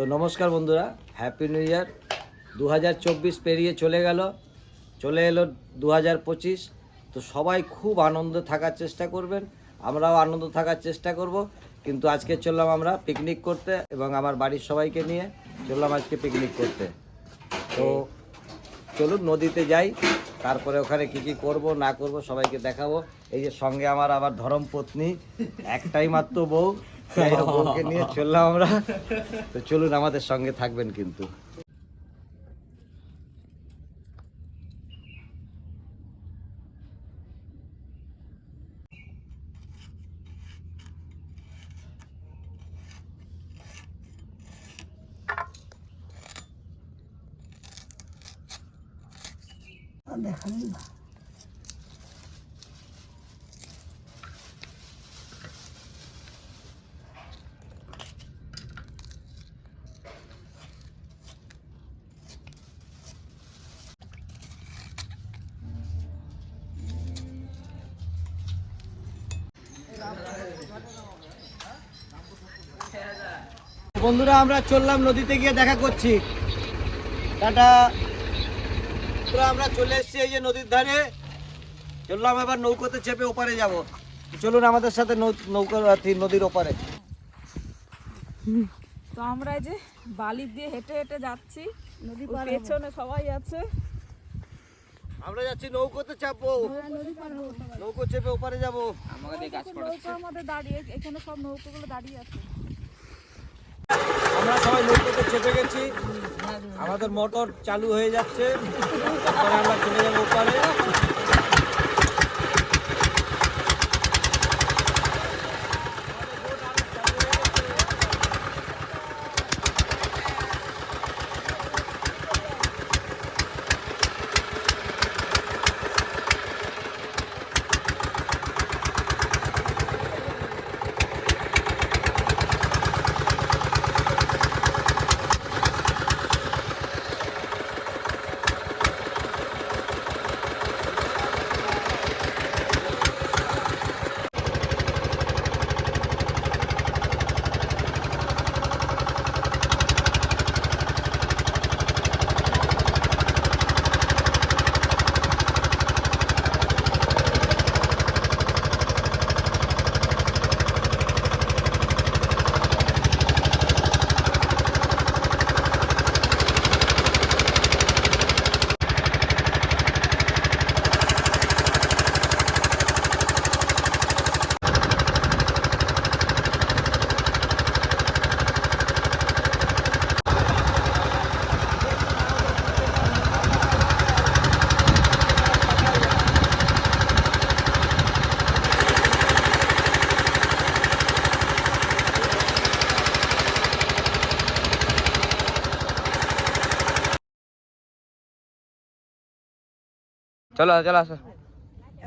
তো নমস্কার বন্ধুরা হ্যাপি নিউ ইয়ার দু হাজার চব্বিশ পেরিয়ে চলে গেল, চলে এলো দু হাজার পঁচিশ। তো সবাই খুব আনন্দ থাকার চেষ্টা করবেন, আমরাও আনন্দ থাকার চেষ্টা করব। কিন্তু আজকে চললাম আমরা পিকনিক করতে এবং আমার বাড়ির সবাইকে নিয়ে চললাম আজকে পিকনিক করতে। তো চলুন নদীতে যাই, তারপরে ওখানে কি কি করব, না করব সবাইকে দেখাবো। এই যে সঙ্গে আমার আবার ধরম পত্নী, একটাই মাত্র বউ। সেই বউকে নিয়ে চললাম আমরা। তো চলুন আমাদের সঙ্গে থাকবেন কিন্তু। বন্ধুরা আমরা চললাম নদীতে গিয়ে দেখা করছি। টাটা। আমরা চলে এসেছি এই যে নদীর ধারে। চললাম এবার নৌকোতে চেপে ওপারে যাব। চলুন আমাদের সাথে নৌকার নদীর ওপারে। তো আমরা এই যে বালি দিয়ে হেঁটে হেঁটে যাচ্ছি। নদী পেছনে সবাই আছে। আমরা যাচ্ছি নৌকোতে চাপবো। নৌকো চেপে ওপারে যাব। মধ্যে দাঁড়িয়ে এখানে সব নৌকোগুলো দাঁড়িয়ে আছে। আমরা সবাই নৌকোতে চেপে গেছি। আমাদের মোটর চালু হয়ে যাচ্ছে। তারপরে আমরা চলে যাব ওপারে। চলো চলো আসো।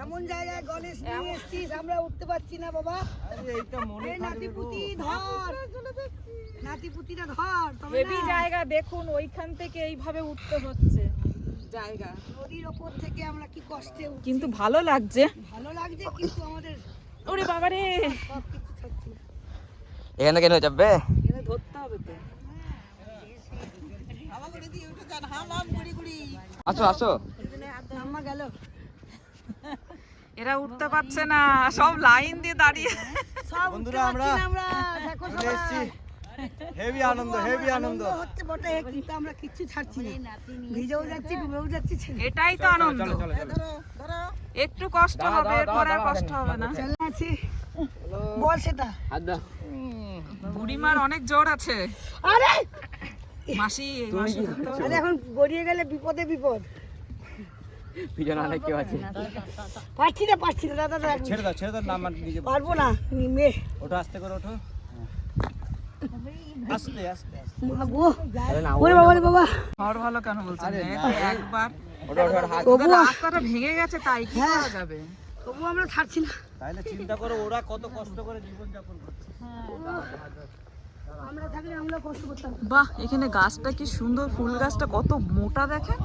এমন জায়গায় গণেশ নিয়ে এসছিস আমরা উঠতে পারছি না বাবা। মনে নাতিপুতি ধর। নাতিপুতিটা ধর তবে হেভি জায়গা দেখুন ওইখান থেকে এইভাবে উঠতে হচ্ছে। জায়গা। নদীর ওপর থেকে আমরা কি কষ্টে। কিন্তু ভালো লাগছে। ভালো লাগছে কিন্তু আমাদের ওরে থাকছে না। এখান থেকে নয় চাপবে এখানে ধরতে হবে তো। আসো আসো। আম্মা গেল। এরা উঠতে পারছে না সব লাইন দিয়ে দাঁড়িয়ে। সব বন্ধুরা, আমরা আমরা এসেছি। হেভি আনন্দ হেভি আনন্দ হচ্ছে বটে কিন্তু আমরা কিচ্ছু ছাড়ছি না। ভিজেও যাচ্ছি ডুবেও যাচ্ছি এটাই তো আনন্দ। একটু কষ্ট হবে এরপর আর কষ্ট হবে না। চলে আছি। বল সেটা। হাত দাও। বুড়িমার অনেক জোর আছে। আরে! মাসি মাসি। এখন গড়িয়ে গেলে বিপদে বিপদ। পিছনে অনেক কেউ আছে? পারছি না পারছি না দাদা দাদা। ছেড়ে দাও ছেড়ে দাও না আমার নিজে পারব না মেয়ে ওঠো আস্তে করে ওঠো। আস্তে আস্তে আস্তে। ওরে বাবা রে বাবা। ঘর ভালো কেন বলছেন? একবার। ওটা ওটা হাত ভেঙে গেছে তাই কি করা যাবে? তবু আমরা ছাড়ছি না। তাহলে চিন্তা করো ওরা কত কষ্ট করে জীবন যাপন করছে। আমরা থাকলে আমরা কষ্ট করতাম। বাহ এখানে গাছটা কি সুন্দর ফুল গাছটা কত মোটা দেখেন।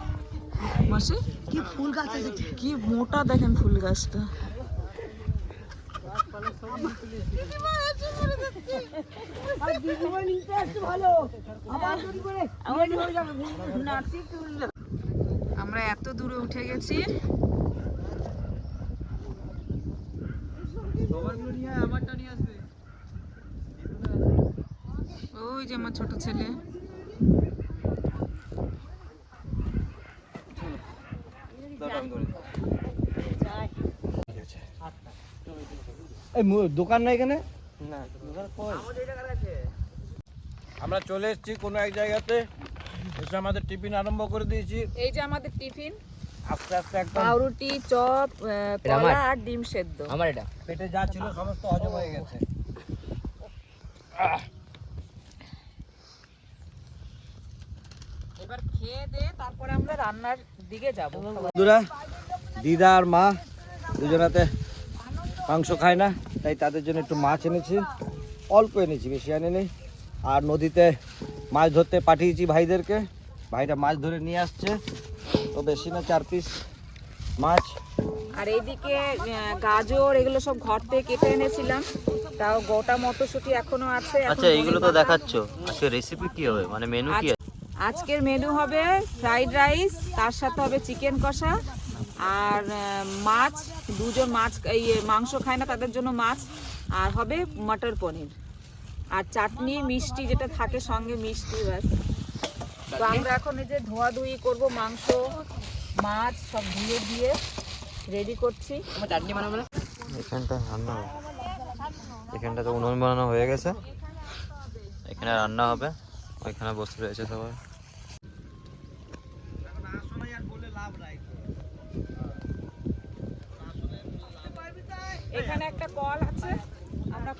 মাসি? কি ফুল গাছ আছে, কি মোটা দেখেন ফুল গাছটা। আমরা এত দূরে উঠে গেছি। ওই যে আমার ছোট ছেলে। এই দোকান নাই এখানে আমরা চলে এসেছি কোনো এক জায়গাতে। এসে আমাদের টিফিন আরম্ভ করে দিয়েছি। এই যে আমাদের টিফিন। আস্তে আস্তে একদম পাউরুটি চপ কলা আর ডিম সেদ্ধ। আমার এটা। পেটে যা ছিল সমস্ত হজম হয়ে গেছে। এবার খেয়ে দে তারপরে আমরা রান্নার দিকে যাব। বন্ধুরা দিদা আর মা দুজনাতে মাংস খায় না তাই তাদের জন্য একটু মাছ এনেছি। অল্প এনেছি বেশি আনিনি আর নদীতে মাছ ধরতে পাঠিয়েছি ভাইদেরকে। ভাইরা মাছ ধরে নিয়ে আসছে। তো বেশি না চার পিস মাছ। আর এইদিকে গাজর এগুলো সব ঘর থেকে কেটে এনেছিলাম। তাও গোটা মটরশুঁটি এখনও আছে আচ্ছা এইগুলো তো দেখাচ্ছ। আজকে রেসিপি কি হবে? মানে মেনু কি আজ- আজকের মেনু হবে ফ্রাইড রাইস তার সাথে হবে চিকেন কষা। আর মাছ দুজন মাছ, এই মাংস খায় না, তাদের জন্য মাছ। আর হবে মটর পনির। আর চাটনি, মিষ্টি যেটা থাকে সঙ্গে মিষ্টি, ব্যাস। তো আমরা এখন এই যে ধোয়াধুয়ি করব, মাংস, মাছ সব ধুয়ে দিয়ে রেডি করছি। চাটনি বানাবো এখানটা রান্না এখানটা তো উনুন বানানো হয়ে গেছে। এখানে রান্না হবে। ওইখানে বসে রয়েছে সবাই।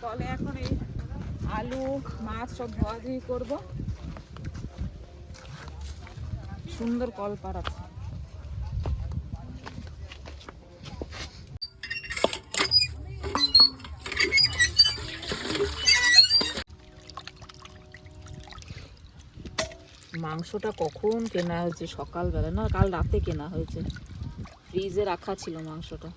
কলে এখন আলু, মাছ সব ধোয়াধুয়ি করব। সুন্দর কল পাড়াচ্ছে মাংসটা কখন কেনা হয়েছে? সকালবেলা না, কাল রাতে কেনা হয়েছে। ফ্রিজে রাখা ছিল মাংসটা।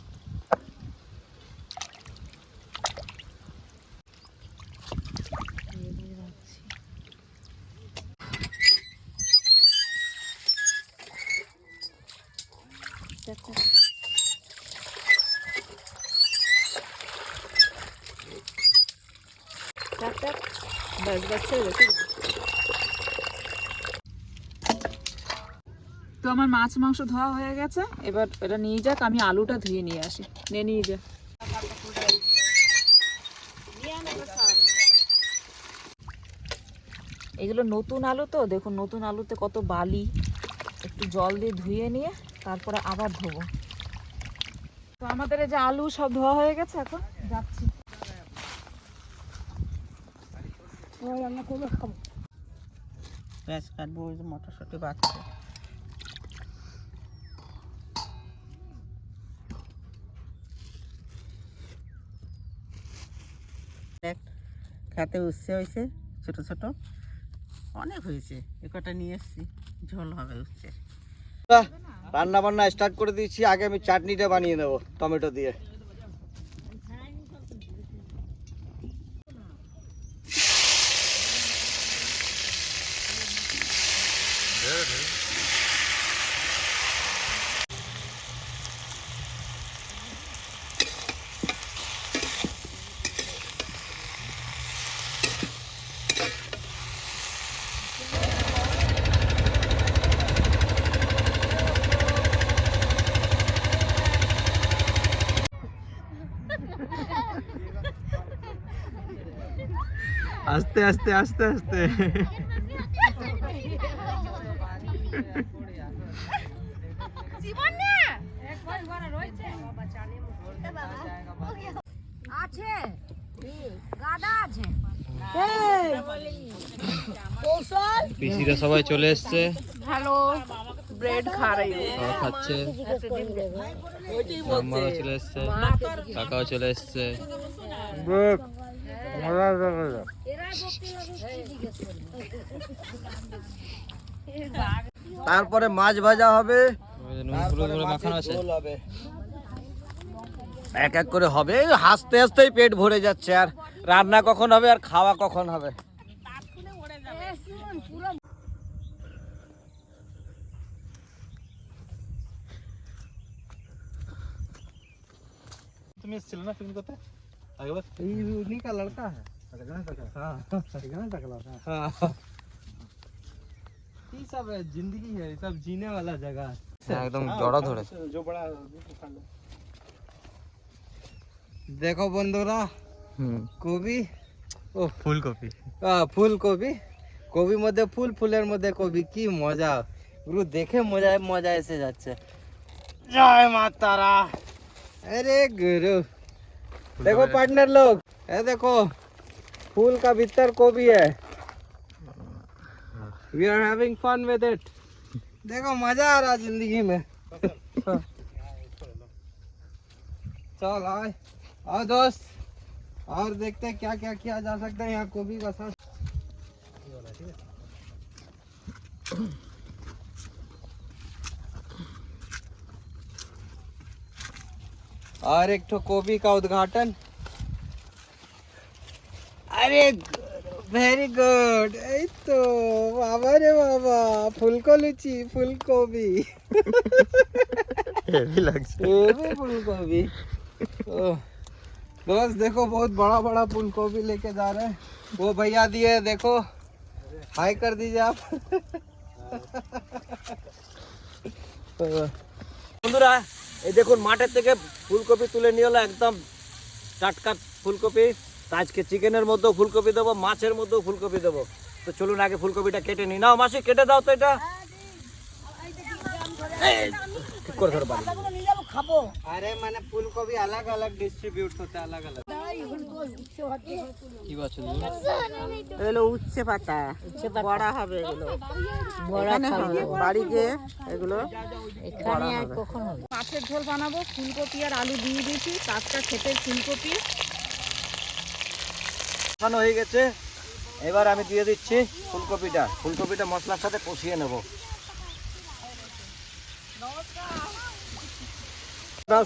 ছেড়ে দে, ছেড়ে দে। তো আমার মাছ মাংস ধোয়া হয়ে গেছে। এবার এটা নিয়ে যাক আমি আলুটা ধুয়ে নিয়ে আসি। নে নিয়ে যা। এগুলো নতুন আলু তো দেখুন নতুন আলুতে কত বালি। একটু জল দিয়ে ধুয়ে নিয়ে তারপরে আবার ধোবো। তো আমাদের এই যে আলু সব ধোয়া হয়ে গেছে এখন যাচ্ছি সবাই রান্না করবে খাব। পেঁয়াজ কাটবো ওই যে মটরশুঁটি বাচ্চা খেতে উচ্ছে হয়েছে ছোট ছোট। অনেক হয়েছে এ কটা নিয়ে এসছি ঝোল হবে উচ্ছে। রান্না বান্না স্টার্ট করে দিয়েছি আগে আমি চাটনিটা বানিয়ে নেব টমেটো দিয়ে। আস্তে আস্তে আস্তে আস্তে। পিসিরা সবাই চলে এসছে। হ্যালো ব্রেড খা রही हूँ খাওয়া খাচ্ছে। মামারও চলে এসছে কাকাও চলে এসছে। তারপরে মাছ ভাজা হবে। এক এক করে হবে হাসতে হাসতেই পেট ভরে যাচ্ছে। আর রান্না কখন হবে আর খাওয়া কখন হবে? তুমি এসেছিলে না ফিল্ম করতে আগেবার একদম জড়া ধরে দেখো বন্ধুরা হুম কবি ও ফুলকপি আহ, ফুলকপি কবির মধ্যে ফুল ফুলের মধ্যে কবি কি মজা গুরু দেখে মজা মজা এসে যাচ্ছে জয় মা তারা अरे गुरु। देखो पार्टनर लोग। ये देखो फूल का भीतर गोभी है। We are having fun with it देखो मज़ा आ रहा ज़िंदगी में। चल आए। आओ दोस्त। और देखते हैं क्या क्या किया जा सकता है यहाँ गोभी का साथ और एक ठो कोबी का उद्घाटन। अरे वेरी गुड तो बाबा रे बाबा फुलको लुची फुलकोबी। ये भी लग ये फुलकोबी। दोस्त देखो बहुत बड़ा बड़ा फुलकोबी लेके जा रहे हैं। वो भैया दिए देखो। हाई कर दीजिए आप। बंधुरा এই দেখুন মাঠের থেকে ফুলকপি তুলে নিয়ে হলো একদম টাটকা ফুলকপি। আজকে চিকেনের মধ্যেও ফুলকপি দেবো মাছের মধ্যেও ফুলকপি দেবো। তো চলুন আগে ফুলকপিটা কেটে নিই। নাও মাসি কেটে দাও তো এটা। খাব। আরে মানে ফুলকপি আলাদা আলাদা ডিস্ট্রিবিউট হতে আলাদা আলাদা উচ্ছে পাতা। বড়া হবে এগুলো। বাড়িতে এগুলো মাছের ঝোল বানাবো। ফুলকপি আর আলু দিয়ে দিয়েছি। টাটকা খেতে ফুলকপি। হয়ে গেছে। এবার আমি দিয়ে দিচ্ছি ফুলকপিটা। ফুলকপিটা মশলার সাথে কষিয়ে নেব।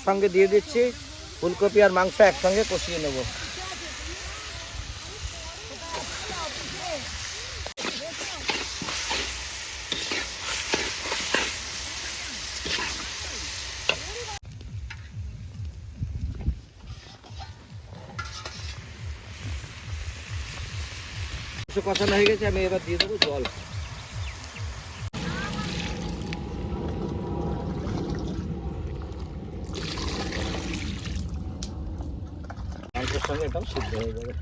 সঙ্গে দিয়ে দিচ্ছি। ফুলকপি আর মাংস একসঙ্গে কষিয়ে নেব কিছু কষানো হয়ে গেছে আমি এবার দিয়ে দেবো জল সঙ্গে এটাও সিদ্ধ হয়ে যাবে।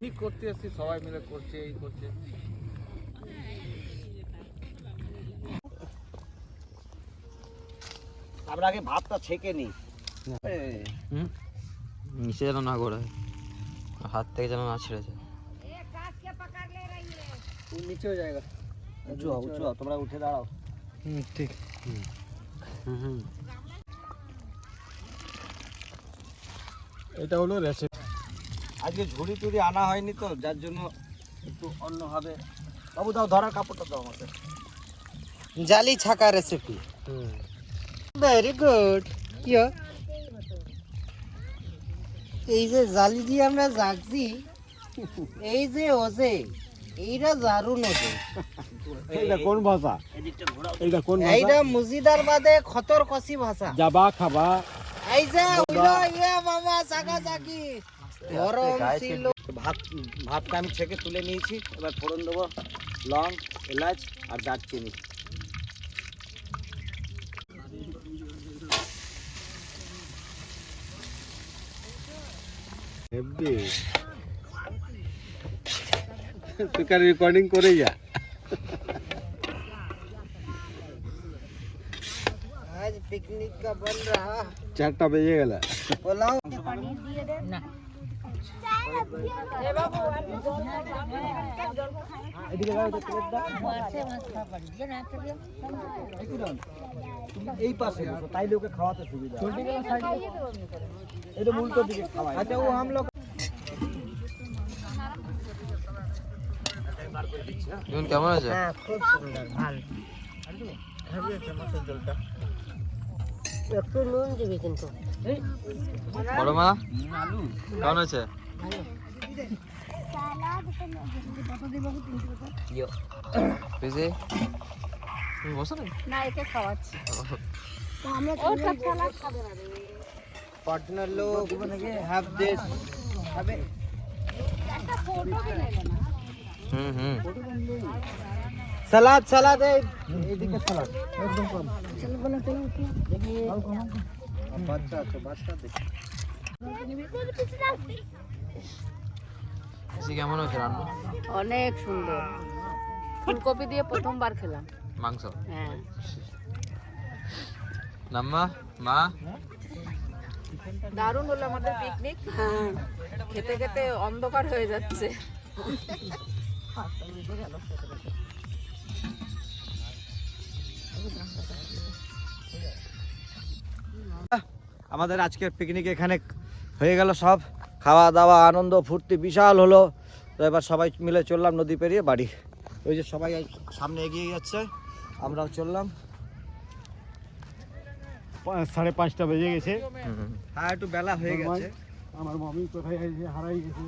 ঠিক করতে আসছি সবাই মিলে করছে এই করছে। আমরা আগে ভাতটা ছেঁকে নিই। নিচে যেন না গড়ায়। হাত থেকে যেন না ছেড়ে যায়। জায়গা উঁচু হও উঁচু হও তোমরা উঠে দাঁড়াও। ঠিক। এটা হলো রেসিপি। আজকে ঝুড়ি টুড়ি আনা হয়নি তো যার জন্য একটু অন্যভাবে বাবু দাও ধরার কাপড়টা দাও আমাকে। জালি ছাকা রেসিপি ভেরি গুড কি এই যে জালি দিয়ে আমরা জাগছি এই যে ওজে এইটা দারুণ ওজে এইটা কোন ভাষা? এটা কোন এইটা মুজিদার বাদে খতর কষি ভাষা। যাবা খাবা। এই যে উইলো ইয়ে বাবা সাগা সাগি গরম ছিল ভাত ভাতটা আমি ছেঁকে তুলে নিয়েছি এবার ফোড়ন দেবো লং এলাচ আর দারচিনি হেব্বি তুই কার রেকর্ডিং করে যা पिकनिक का बन रहा চারটা বেজে গেল पुलाव এই পাশে বসো, তাইলে ওকে খাওয়াতে সুবিধা এটা উল্টো দিকে খাওয়াই আচ্ছা ও হাম লোক দেখুন কেমন আছে হ্যাঁ খুব সুন্দর ভালো একটু নুন দিবি কিন্তু। বড় মা কেমন আছে? তুমি বসো না? না একে খাওয়াচ্ছি। পার্টনার লোক হ্যাভ দিস হুম হুম। সালাদ সালাদ এই এইদিকে সালাদ। একদম কম বাচ্চা আছে বাচ্চা দেখি কেমন হয়েছে রান্না? অনেক সুন্দর। ফুলকপি দিয়ে প্রথমবার খেলাম। মাংস? হ্যাঁ। নাম্মা মা? দারুণ হলো আমাদের পিকনিক হ্যাঁ। খেতে খেতে অন্ধকার হয়ে যাচ্ছে। আমাদের আজকের পিকনিক এখানে হয়ে গেল সব। খাওয়া দাওয়া আনন্দ ফুর্তি বিশাল হলো। তো এবার সবাই মিলে চললাম নদী পেরিয়ে বাড়ি। ওই যে সবাই সামনে এগিয়ে যাচ্ছে আমরাও চললাম। সাড়ে পাঁচটা বেজে গেছে। হ্যাঁ একটু বেলা হয়ে গেছে। আমার মামি কোথায় হারাই গেছে।